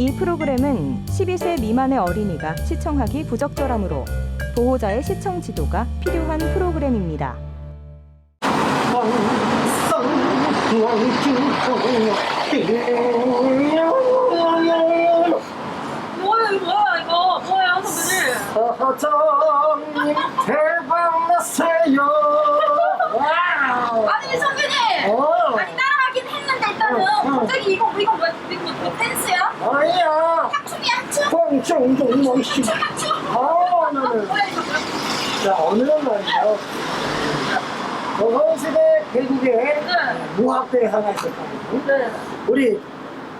이 프로그램은 12세 미만의 어린이가 시청하기 부적절하므로 보호자의 시청 지도가 필요한 프로그램입니다. 뭐야 이거 뭐야 이거 뭐야 선배님 사장님 대박 났어요. 와우. 아니 선배님 어. 아니 따라하긴 했는데 일단은 응, 응. 갑자기 이거 이거 뭐 이거 뭐 댄스야? 아니야. 합춤이 합춤? 꽁쫑쫑 멋있지. 합춤 합춤? 아, 나는. 뭐야 이거? 자, 오늘은 말이죠. 조선시대 계국에 네. 무학대사가 있었거든요. 네. 우리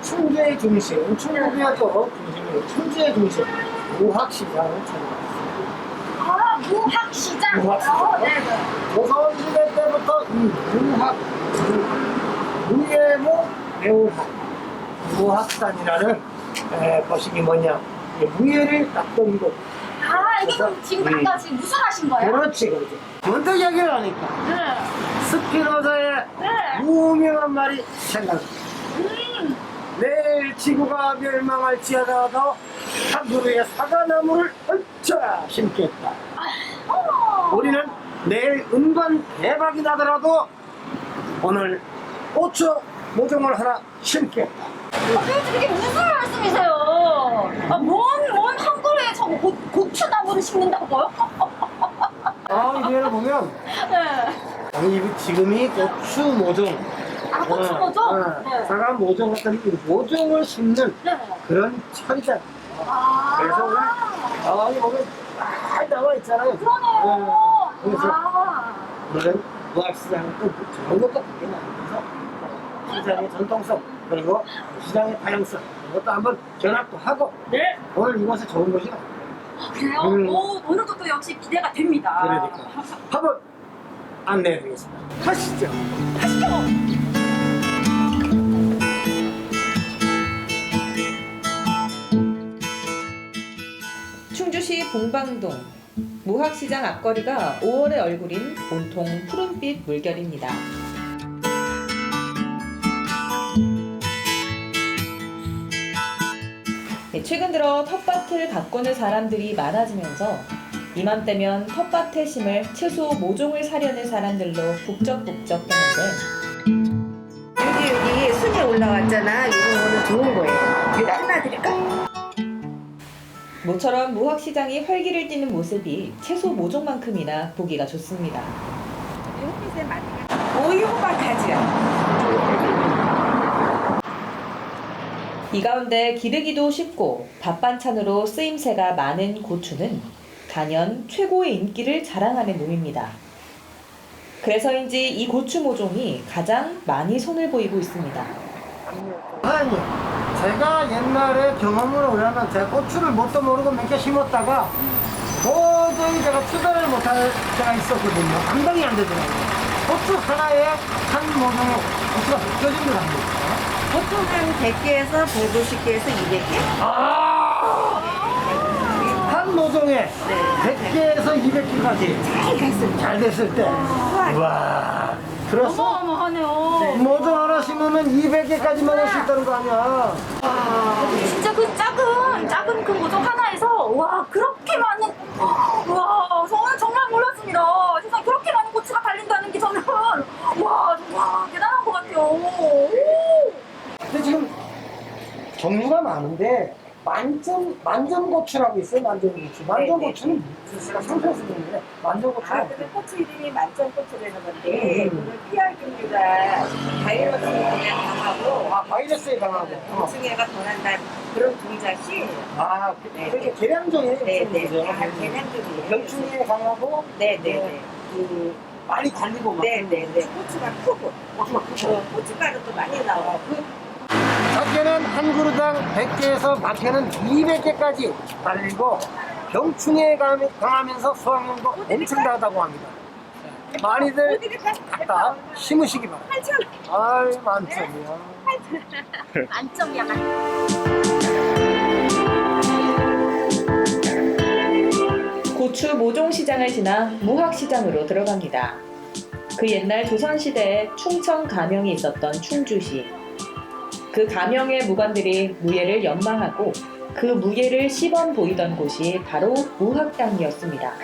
충주의 중심, 충북이어도 중심이 충주의 중심, 무학시장을 찾아왔어요. 아 무학시장 무학시장. 어, 네 네 조선시대 때부터 이 무학, 무예무 매우학, 무학산이라는 에, 것이 뭐냐, 이 무예를 닦던 아 이게 그럼 지금 음. 아까 지금 무슨 하신 거예요? 그렇지, 그렇지. 문득 얘기를 하니까 네. 스피노자의 네. 유명한 말이 생각나. 음. 내일 지구가 멸망할지어다도 한 그루의 사과나무를 얹혀 심겠다. 어. 우리는 내일 은반 대박이 나더라도 오늘 고추 모종을 하나 심겠다. 선배님 이게 무슨 말씀이세요? 아 뭔 뭔 한글에 저거 고, 고추나무를 심는다고요? 아, 이거를 보면 네. 아니 이거 지금이 고추 모종. 아 고추 어, 뭐죠? 어, 네. 사과 모종 같은 이 모종을 심는 네. 그런 철이다. 아. 그래서 오늘 아, 여기 보면 딱 나와 있잖아요. 그러네요. 어, 그래서 아. 오늘은 무학시장은 또 좋은 것도 보게 나면서 시장의 전통성 그리고 시장의 다양성 이것도 한번 견학도 하고 네. 오늘 이곳에 좋은 곳이 많아요. 아, 그래요? 음. 오, 오늘도 또 역시 기대가 됩니다. 그러니까 한번 안내해드리겠습니다. 가시죠. 충주시 봉방동 무학시장 앞거리가 5월의 얼굴인 온통 푸른빛 물결입니다. 최근 들어 텃밭을 가꾸는 사람들이 많아지면서 이맘때면 텃밭에 심을 채소 모종을 사려는 사람들로 북적북적했는데 여기 여기 순이 올라왔잖아. 이런 거는 좋은 거예요. 이거 잘라드릴까? 모처럼 무학시장이 활기를 띠는 모습이 채소 모종만큼이나 보기가 좋습니다. 햇빛에 맞는 오이 호박하지요. 이 가운데 기르기도 쉽고 밥 반찬으로 쓰임새가 많은 고추는 단연 최고의 인기를 자랑하는 놈입니다. 그래서인지 이 고추 모종이 가장 많이 손을 보이고 있습니다. 아니, 제가 옛날에 경험으로 의하면 제가 고추를 뭣도 모르고 몇 개 심었다가 도저히 제가 투자를 못할 때가 있었거든요. 감당이 안 되더라고요. 고추 하나에 한 모종의 고추가 느껴진다고 합니다. 보통 한 100개에서 150개에서 200개? 아! 한 모종에 100개에서 200개까지 잘 갔어요. 잘 됐을 때. 와, 들었어? 어마어마하네요. 모종 하나 심으면 200개까지 먹을 수 있다는 거 아니야. 진짜 그 작은 작은 그 모종 하나에서 와 그렇게 많은 와 저는 정말 몰랐습니다. 세상 그렇게 많은 고추가 달린다는 게 저는 와 정말 대단한 것 같아요. 오. 종류가 많은데 만점 만점 고추라고 있어요. 만점 고추. 만점 네, 네. 고추는 제가 상표에서 듣는데 만점 고추는 아, 근데 고추 이름이 만점 고추라는 건데, 음. 그걸 PR 종류가 바이러스에 강하고, 아 바이러스에 강하고. 어. 고충해가 덜한다 그런 동작이, 아 네, 그게 네. 계량종이에요. 네, 네, 그죠? 다 개념적이에요. 병충해에 강하고 네, 네, 네. 그 많이 달리고 막. 네, 네, 네. 고추가 크고, 고추가 크고. 어, 고춧가루도 많이 나오고. 작게는 한 그루당 100개에서 많게는 200개까지 달리고 병충해에 감- 강하면서 수확량도 엄청나다고 합니다. 많이들? 갖다 심으시기 바랍니다. 아이 만점이야. 만점이야 만. 고추 모종 시장을 지나 무학 시장으로 들어갑니다. 그 옛날 조선 시대에 충청 가명이 있었던 충주시. 그 가명의 무관들이 무예를 연망하고 그 무예를 시범 보이던 곳이 바로 무학당이었습니다.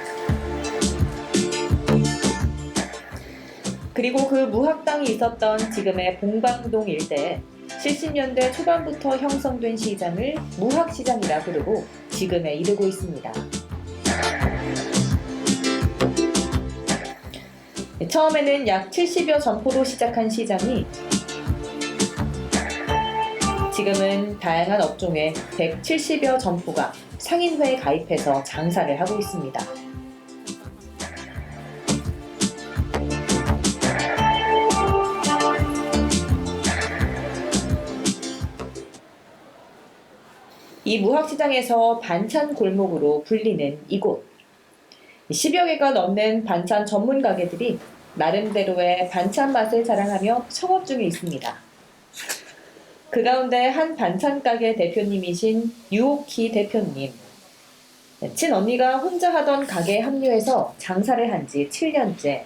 그리고 그 무학당이 있었던 지금의 봉방동 일대에 70년대 초반부터 형성된 시장을 무학시장이라 부르고 지금에 이르고 있습니다. 처음에는 약 70여 점포로 시작한 시장이 지금은 다양한 업종의 170여 점포가 상인회에 가입해서 장사를 하고 있습니다. 이 무학시장에서 반찬 골목으로 불리는 이곳. 10여 개가 넘는 반찬 전문 가게들이 나름대로의 반찬 맛을 자랑하며 창업 중에 있습니다. 그 가운데 한 반찬 가게 대표님이신 유오키 대표님. 친언니가 혼자 하던 가게에 합류해서 장사를 한 지 7년째.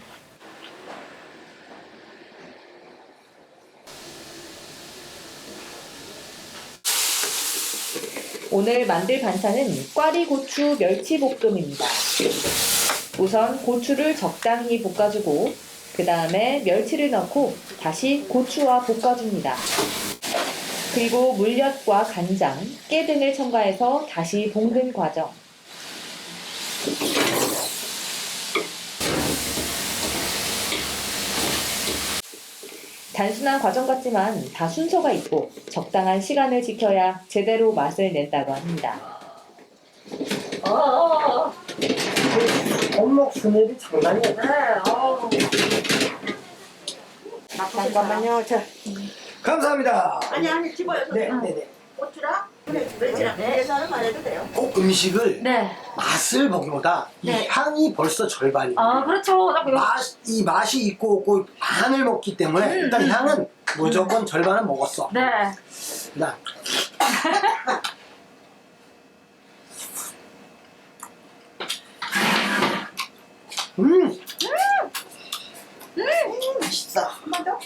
오늘 만들 반찬은 꽈리고추 멸치볶음입니다. 우선 고추를 적당히 볶아주고 그 다음에 멸치를 넣고 다시 고추와 볶아줍니다. 그리고 물엿과 간장, 깨 등을 첨가해서 다시 볶는 과정. 단순한 과정 같지만 다 순서가 있고 적당한 시간을 지켜야 제대로 맛을 낸다고 합니다. 어, 손목 스냅이 장난이 네, 아니야. 잠깐만요. 자, 감사합니다. 아니 아니 집어요. 네, 네, 네. 고추랑 계산은 안 해도 돼요. 꼭 음식을 네. 맛을 보기보다 이 네. 향이 벌써 절반이에요. 아, 그렇죠. 자꾸 맛, 이 맛이 있고 없고 반을 먹기 때문에 일단 향은 무조건 절반은 먹었어. 네. 나. 음, 맛있어. 한번 더.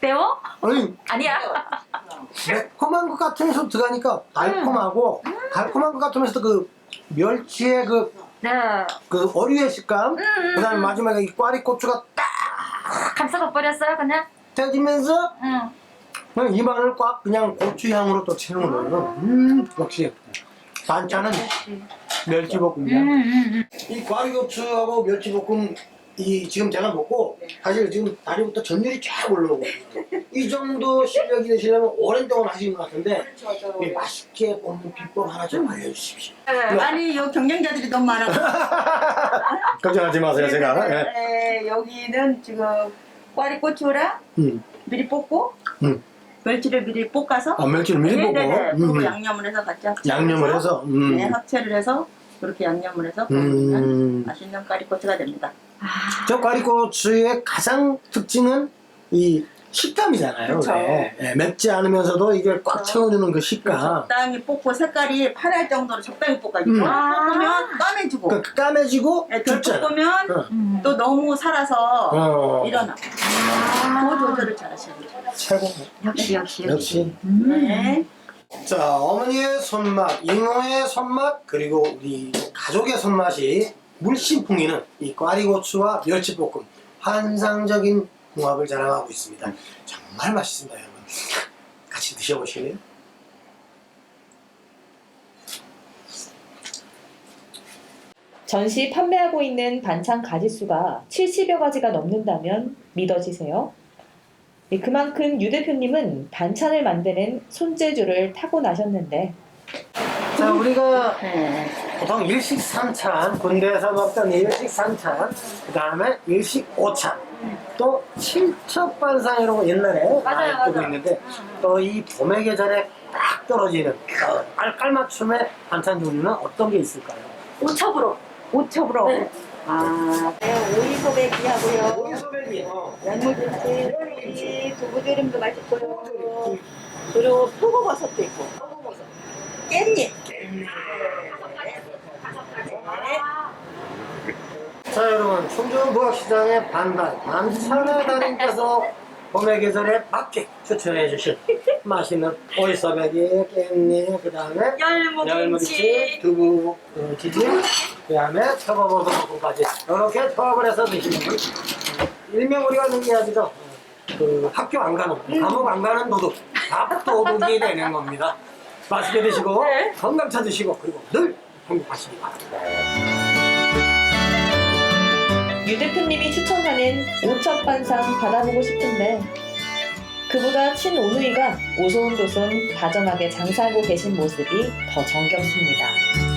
매워? 아니 아니야. 매콤한 것 같으면서 들어가니까 달콤하고 달콤한 것 같으면서도 그 멸치의 그, 네. 그 어류의 식감, 음, 그다음에 마지막에 이 꽈리 고추가 딱 감싸가 버렸어요, 그냥. 떼지면서 응. 그냥 입안을 꽉 그냥 고추 향으로 또 채우는 거예요. 음, 역시 반찬은 멸치볶음이야. 음, 음, 이 꽈리 고추하고 멸치볶음 이 지금 제가 먹고 사실 지금 다리부터 전율이 쫙 올라오고 이 정도 실력이 되시려면 오랜 동안 하시는 것 같은데 이 맛있게 먹는 비법 하나 좀 알려주십시오. 음. 아니 요 경쟁자들이 너무 많아. 걱정하지 마세요, 제가. 예. 네, 여기는 지금 꽈리 고추랑 음, 미리 볶고 음. 멸치를 미리 볶아서 아, 멸치를 미리 보고 네네네. 그리고 음, 양념을 해서 같이 양념을 해서 음, 네, 합체를 해서 그렇게 양념을 해서 먹으면 음. 맛있는 꽈리고추가 됩니다. 저 꽈리고추의 가장 특징은 이 식감이잖아요. 그쵸. 네. 예, 맵지 않으면서도 이게 꽉 채워주는 그 식감. 적당히 볶고 색깔이 파랄 정도로 적당히 볶아주고 음. 볶으면 까매지고 그 까매지고 네, 덜 죽잖아. 볶으면 어. 음. 또 너무 살아서 어, 일어나. 그 조절을 잘 하셔야 돼요. 최고. 역시, 역시. 역시. 네. 자, 어머니의 손맛, 이모의 손맛, 그리고 우리 가족의 손맛이 물씬 풍기는 이 꽈리고추와 멸치볶음. 환상적인 궁합을 자랑하고 있습니다. 정말 맛있습니다, 여러분. 같이 드셔보실래요? 전시 판매하고 있는 반찬 가지수가 70여 가지가 넘는다면 믿어지세요? 예, 그만큼 유 대표님은 반찬을 만드는 손재주를 타고나셨는데 자, 우리가 네. 보통 일식 삼찬, 군대에서 먹던 일식 삼찬, 그 다음에 일식 오찬, 또 칠첩반상 이런 거 옛날에 맞아요, 많이 맞아요. 있는데 또 이 봄의 계절에 딱 떨어지는 어, 깔깔맞춤의 반찬 종류는 어떤 게 있을까요? 오첩으로. 오첩으로. 네. 아, 네, 오이 소배기 하고요. 오이소백이 열무김치, 두부조림도 맛있고요. 그리고 표고버섯도 있고. 깻잎. 자 여러분 충주 무학시장의 반달 만찬의 달인께서 봄의 계절에 밖에 추천해 주신 맛있는 오이소배기, 깻잎, 그 다음에 열무김치, 두부 어, 지지, 그 다음에 초밥버섯 볶음까지 이렇게 조합을 해서 드시는 분 일명 우리가 얘기하죠. 그 학교 안 가는 감옥 안 가는 도둑. 밥도둑이 되는 겁니다. 맛있게 드시고 건강 찾으시고 그리고 늘 행복하시기 바랍니다. 유 대표님이 추천하는 오첩반상 받아보고 싶은데 그보다 친오누이가 오손도손 다정하게 장사하고 계신 모습이 더 정겹습니다.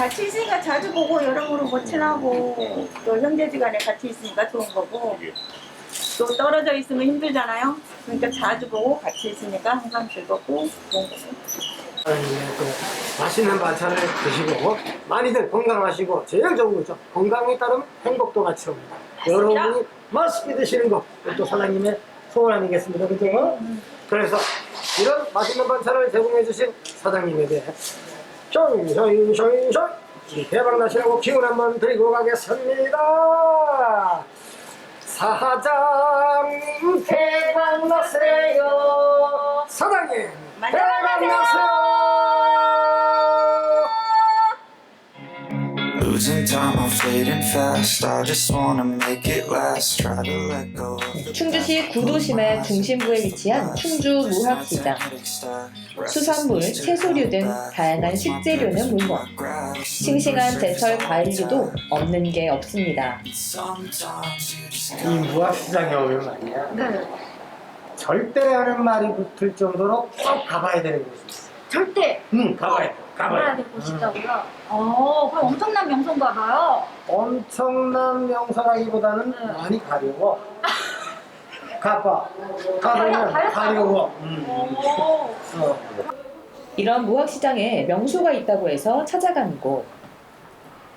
같이 있으니까 자주 보고 여러모로 뭐 친하고 또 형제지간에 같이 있으니까 좋은 거고 또 떨어져 있으면 힘들잖아요. 그러니까 자주 보고 같이 있으니까 항상 즐겁고 좋은 거고. 아, 맛있는 반찬을 드시고 많이들 건강하시고 제일 좋은 거죠. 건강에 따르면 행복도 같이 옵니다. 여러분이 맛있게 드시는 거 또 사장님의 소원 아니겠습니까? 그죠? 그래서 이런 맛있는 반찬을 제공해 주신 사장님에게 쇼잉쇼잉쇼잉쇼잉 대박 나시라고 기운 한번 드리고 가겠습니다. 사장님 대박 나세요. 사장님 대박 나세요. Losing time, I'm fading fast. I just wanna make it last. Try to let go. of the 충주시 구도심의 중심부에 위치한 충주 무학시장. 수산물, 채소류 등 다양한 식재료는 물론 싱싱한 제철 과일류도 없는 게 없습니다. 이 무학시장에 오면 말이야 네. 절대라는 말이 붙을 정도로 꼭 가봐야 되는 곳이 있어 절대 응 가봐야 돼 가야 가봐야 돼될 곳이다고요? 어, 그럼 엄청난 명소인가 봐요. 엄청난 명소라기보다는 네. 많이 가려워 가봐 가보면 가려워 음. 오. 어. 이런 무학시장에 명소가 있다고 해서 찾아간 곳.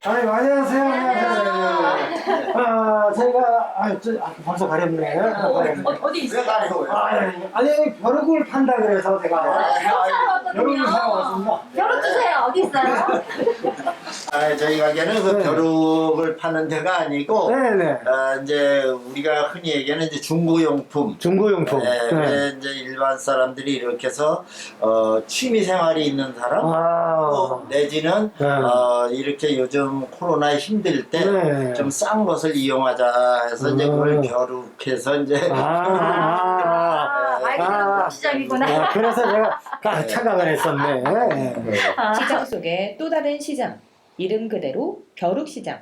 아니 안녕하세요 안녕하세요 아 제가 아, 저, 아 벌써 가렵네 아, 어, 가렵네. 어, 어디 있어요? 아, 아니, 아니 벼룩을 판다 그래서 제가 벼룩 벼룩을 사러 사러 왔습니다 벼룩 주세요. 어디 있어요? 아, 저희 가게는 그 네. 벼룩을 파는 데가 아니고 네네 아, 이제 우리가 흔히 얘기하는 이제 중고용품 중고용품 네, 그래 이제 일반 사람들이 이렇게 해서 어, 취미 생활이 있는 사람 또 아, 내지는 네. 어, 이렇게 요즘 코로나에 힘들 때 네. 좀 싼 것을 이용하자 해서 이제 그걸 음. 벼룩해서 이제 아, 아, 아, 말기는 시장이구나. 아, 그래서 제가 가- 착각을 했었네. 시장 속의 또 다른 시장. 이름 그대로 벼룩시장.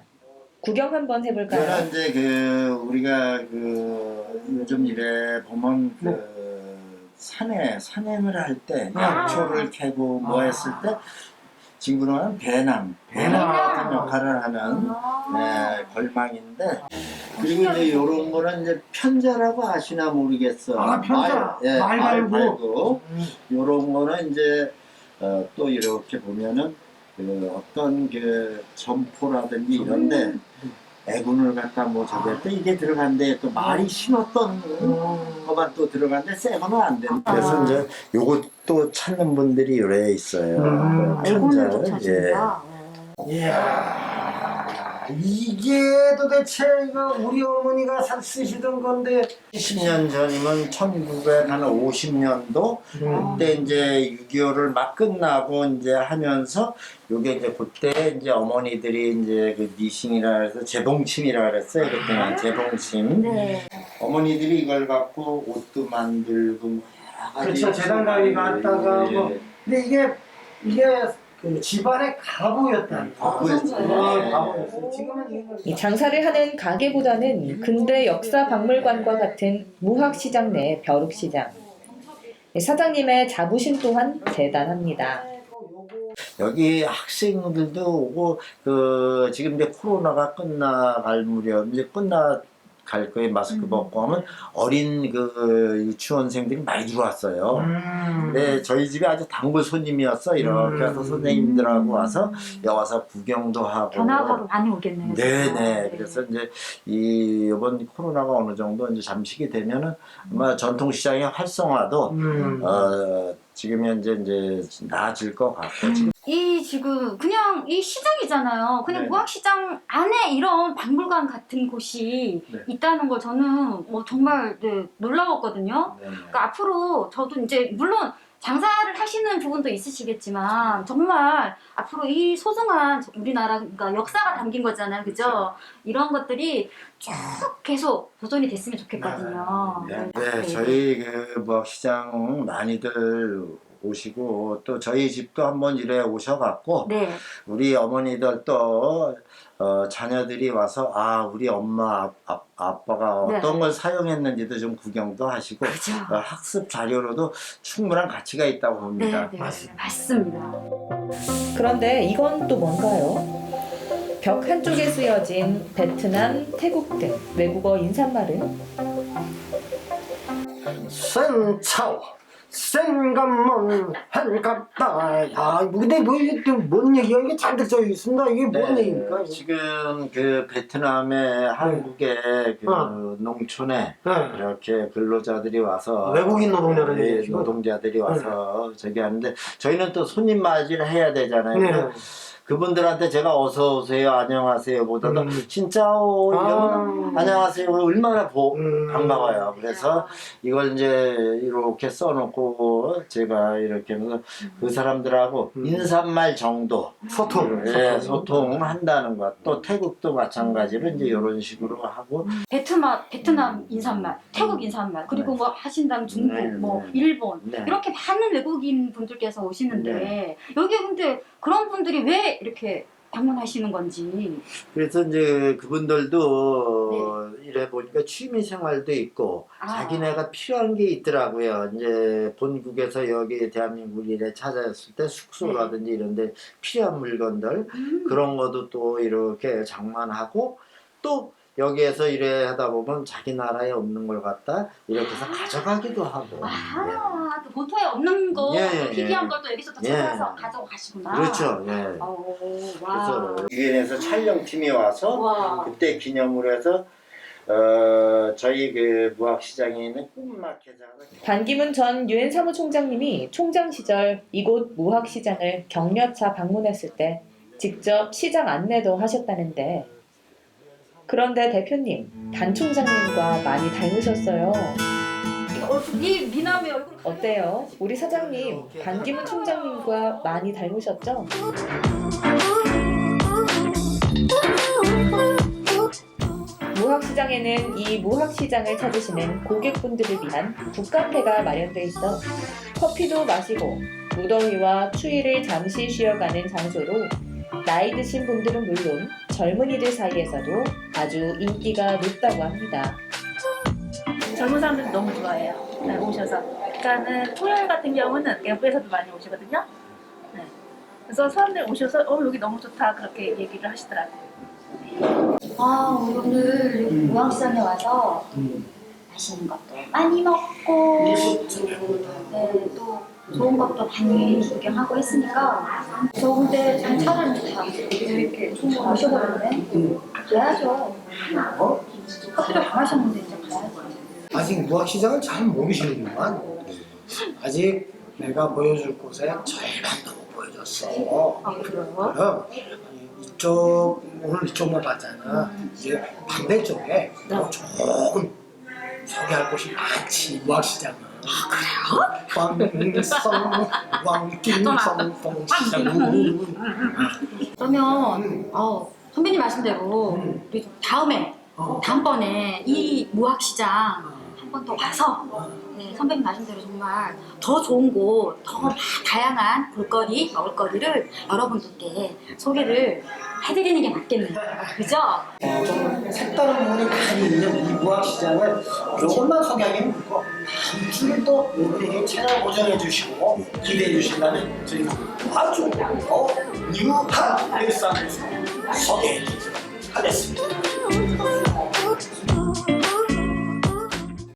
구경 한번 해볼까요? 그거는 이제 그 우리가 그 요즘 이래 보면 그 네. 산에 산행을 할 때 아. 약초를 캐고 뭐 아. 했을 때 친구는 배낭 배낭 배낭. 같은 역할을 하는 네, 걸망인데 그리고 이제 요런 거는 이제 편자라고 아시나 모르겠어 아, 편자. 말, 예, 말말 말고. 말고 요런 거는 이제 어, 또 이렇게 보면은 그 어떤 그 점포라든지 이런데 애군을 갖다 뭐할때 이게 들어간데 또 말이 심었던 거만 또 들어간데 새 거는 안 된다. 그래서 이제 요것도 찾는 분들이 요래 있어요. 음. 그 편자를. 좀 찾습니다. 이야, 이게 도대체 이거 우리 어머니가 사- 쓰시던 건데. 20년 전이면 1950년도 음. 그때 이제 6.25를 막 끝나고 이제 하면서 요게 이제 그때 이제 어머니들이 이제 그 니싱이라 해서 재봉침이라 그랬어요. 그때는 재봉침. 네. 어머니들이 이걸 갖고 옷도 만들고 뭐 여러 가지 그렇죠. 재단 가위 갖다가 예. 뭐. 근데 이게, 이게 그 집안의 가보였다. 가보였죠. 네, 가보였어요. 지금은. 이 장사를 하는 가게보다는 근대 역사 박물관과 같은 무학시장 내 벼룩시장. 사장님의 자부심 또한 대단합니다. 여기 학생들도 오고 그 지금 이제 코로나가 끝나갈 무렵 이제 끝나 갈 거에 마스크 벗고 하면 어린 그 유치원생들이 많이 들어왔어요. 음. 네, 저희 집에 아주 단골 손님이었어. 이렇게 음. 해서 선생님들하고 와서 여기 와서 구경도 하고. 변화가 많이 오겠네요. 네네. 그래서 이제 이 이번 코로나가 어느 정도 이제 잠식이 되면은 아마 전통시장의 활성화도 음. 어 지금 현재 이제 나아질 것 같고 지금 이 지금 그냥 이 시장이잖아요. 그냥 네. 무학시장 안에 이런 박물관 같은 곳이 네. 있다는 걸 저는 뭐 정말 네, 놀라웠거든요. 네, 네. 그러니까 앞으로 저도 이제 물론 장사를 하시는 부분도 있으시겠지만 정말 앞으로 이 소중한 우리나라 그러니까 역사가 담긴 거잖아요, 그죠? 이런 것들이 쭉 계속 보존이 됐으면 좋겠거든요. 네, 네, 저희 그 무학시장 많이들 오시고 또 저희 집도 한번 이래 오셔갖고 네. 우리 어머니들 또 어, 자녀들이 와서 아 우리 엄마 아, 아, 빠가 네. 어떤 걸 사용했는지도 좀 구경도 하시고 그죠. 어, 학습 자료로도 충분한 가치가 있다고 네, 봅니다. 네, 맞습니다. 그런데 이건 또 뭔가요? 벽 한쪽에 쓰여진 베트남, 태국 등 외국어 인사말은 센차오 센감몬 한갑다 야 근데 뭐 이게 또 뭔 얘기야 이게 잔뜩 써 있습니다 이게 뭔 네, 얘기입니까 지금 그 베트남의 한국의 그 어. 농촌에 네. 이렇게 근로자들이 와서 외국인 노동자를 네, 얘기하시고? 노동자들이 와서 저기 하는데 저희는 또 손님 맞이를 해야 되잖아요. 네. 그분들한테 제가 어서 오세요, 안녕하세요 보다도 음. 진짜오 아. 이러면 안녕하세요 얼마나 보, 음. 반가워요. 그래서 이걸 이제 이렇게 써놓고 제가 이렇게 하면서 그 사람들하고 음. 인사말 정도 소통 예, 소통한다는 것. 또 태국도 마찬가지로 이제 이런 식으로 하고 베트남, 베트남 인사말, 태국 인사말, 그리고 네. 뭐 하신다면 중국, 네, 뭐 네. 일본 네. 이렇게 많은 외국인 분들께서 오시는데 여기 근데 그런 분들이 왜 이렇게 방문하시는 건지 그래서 이제 그분들도 이래 보니까 취미 생활도 있고 아. 자기네가 필요한 게 있더라고요. 이제 본국에서 여기 대한민국 일에 찾아왔을 때 숙소라든지 이런데 필요한 물건들 음. 그런 것도 또 이렇게 장만하고 또 여기에서 일에 하다 보면 자기 나라에 없는 걸 갖다 이렇게 해서 가져가기도 하고 아, 또 본토에 없는 거, 예, 예, 또 예. 걸또 여기서 또 예. 찾아서 가져가시구나. 그렇죠. 예. 어, 그래서 와. 유엔에서 촬영팀이 와서 와. 그때 기념으로 해서 어, 저희 그 무학시장에 있는 꿈마켓을 반기문 전 유엔 사무총장님이 총장 시절 이곳 무학시장을 격려차 방문했을 때 직접 시장 안내도 하셨다는데 그런데 대표님 반 총장님과 많이 닮으셨어요. 어, 이 미남의 얼굴 어때요? 우리 사장님 반기문 총장님과 많이 닮으셨죠? 무학시장에는 이 무학시장을 찾으시는 고객분들을 위한 북카페가 마련돼 있어 커피도 마시고 무더위와 추위를 잠시 쉬어가는 장소로 나이 드신 분들은 물론 젊은이들 사이에서도 아주 인기가 높다고 합니다. 젊은 사람들 너무 좋아해요. 네, 오셔서. 그러니까는 토요일 같은 경우는 외부에서도 많이 오시거든요. 네. 그래서 사람들 오셔서 어 여기 너무 좋다 그렇게 얘기를 하시더라고요. 아, 오늘 무학시장에 와서 맛있는 것도 많이 먹고 네, 또 좋은 것도 많이 구경하고 했으니까. 저 근데 잘 차를 다 이렇게 마셔버렸네. 가야죠. 커피도 다 마셨는데 이제 가야죠 아직 무학 시장을 잘 모르시는구만. 아직 내가 보여줄 곳에 절반도 못 보여줬어. 아 그래요? 그럼 이쪽 오늘 이쪽만 봤잖아. 이제 반대쪽에 또 조금 소개할 곳이 많지 무학 시장은. 아 그래요? 왕성 왕김성 그러면 어, 선배님 말씀대로 음. 우리 다음에 어. 다음번에 이 무학시장 한 번 더 와서 네, 선배님 말씀대로 정말 더 좋은 곳, 더 다양한 볼거리, 먹을거리를 여러분들께 소개를 해드리는 게 맞겠네요. 그죠? 좀 색다른 부분이 많이 있는 이 무학시장을 조금만 그렇고 다음 주에 또 우리 채널 고정해 주시고 기대해 주시려면 저희가 아주 더 뉴한 일상을 소개해 드리도록 하겠습니다.